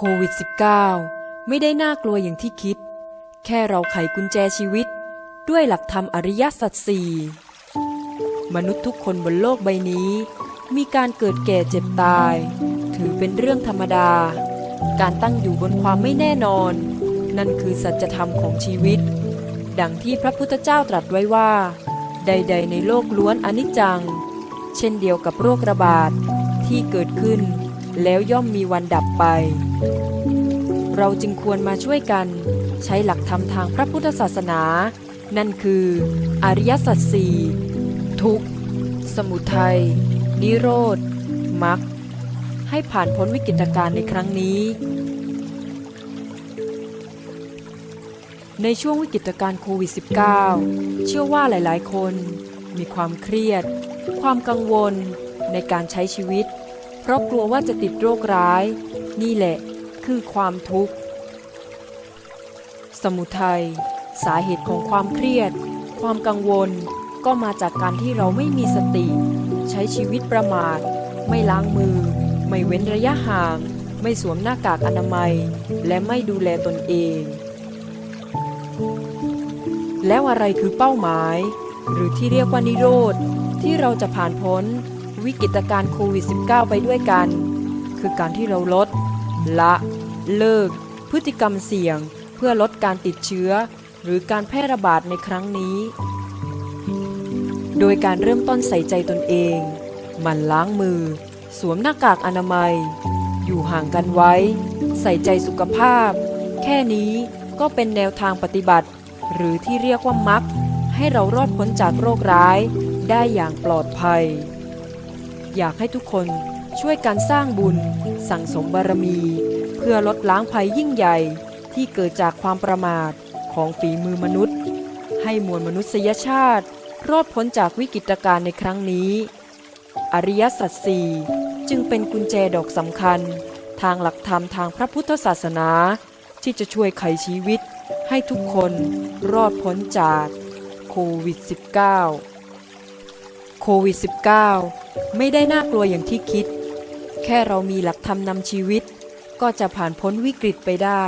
โควิด -19 ไม่ได้น่ากลัวอย่างที่คิด แค่เราไขกุญแจชีวิต ด้วยหลักธรรมอริยสัจสี่มนุษย์ทุกคนบนโลกใบนี้ มีการเกิดแก่เจ็บตาย ถือเป็นเรื่องธรรมดา การตั้งอยู่บนความไม่แน่นอน นั่นคือสัจธรรมของชีวิต ดังที่พระพุทธเจ้าตรัสไว้ว่า ใด ๆ ในโลกล้วนอนิจจัง เช่นเดียวกับโรคระบาดที่เกิดขึ้น แล้วย่อมมีวันดับไป เราจึงควรมาช่วยกัน ใช้หลักธรรมทางพระพุทธศาสนา นั่นคือ อริยสัจสี่ทุกข์ สมุทัย นิโรธมรรคให้ผ่านพ้นวิกฤตการณ์ในครั้งนี้ ในช่วงวิกฤตการณ์โควิด -19 เชื่อว่าหลาย ๆ คนมีความเครียด ความกังวลในการใช้ชีวิต ราะกลัวว่าจะติดโรคร้าย นี่แหละ คือความทุกข์ สมุทัยสาเหตุของความเครียด ความกังวล ก็มาจากการที่เราไม่มีสติ ใช้ชีวิตประมาท ไม่ล้างมือ ไม่เว้นระยะห่าง ไม่สวมหน้ากากอนามัย และไม่ดูแลตนเอง แล้วอะไรคือเป้าหมาย หรือที่เรียกว่านิโรธที่เราจะผ่านพ้น วิกฤตการโควิด -19 ไปด้วยกัน คือการที่เราลด ละ เลิก พฤติกรรมเสี่ยง เพื่อลดการติดเชื้อ หรือการแพร่ระบาดในครั้งนี้ โดยการเริ่มต้นใส่ใจตนเองหมั่นล้างมือ สวมหน้ากากอนามัย อยู่ห่างกันไว้ ใส่ใจสุขภาพ แค่นี้ก็เป็นแนวทางปฏิบัติ หรือที่เรียกว่ามักให้เรารอดพ้นจากโรคร้ายได้อย่างปลอดภัย อยากให้ทุกคนช่วยกันสร้างบุญ สั่งสมบารมี เพื่อลดล้างภัยยิ่งใหญ่ที่เกิดจากความประมาทของฝีมือมนุษย์ ให้มวลมนุษยชาติ รอดพ้นจากวิกฤตการณ์ในครั้งนี้ อริยสัจสี่จึงเป็นกุญแจดอกสำคัญ ทางหลักธรรมทางพระพุทธศาสนา ที่จะช่วยไขชีวิต ให้ทุกคนรอดพ้นจากโควิด -19 ควิด -19 ไม่ได้น่ากลัวอย่างที่คิด แค่เรามีหลักธรรมนำชีวิต ก็จะผ่านพ้นวิกฤตไปได้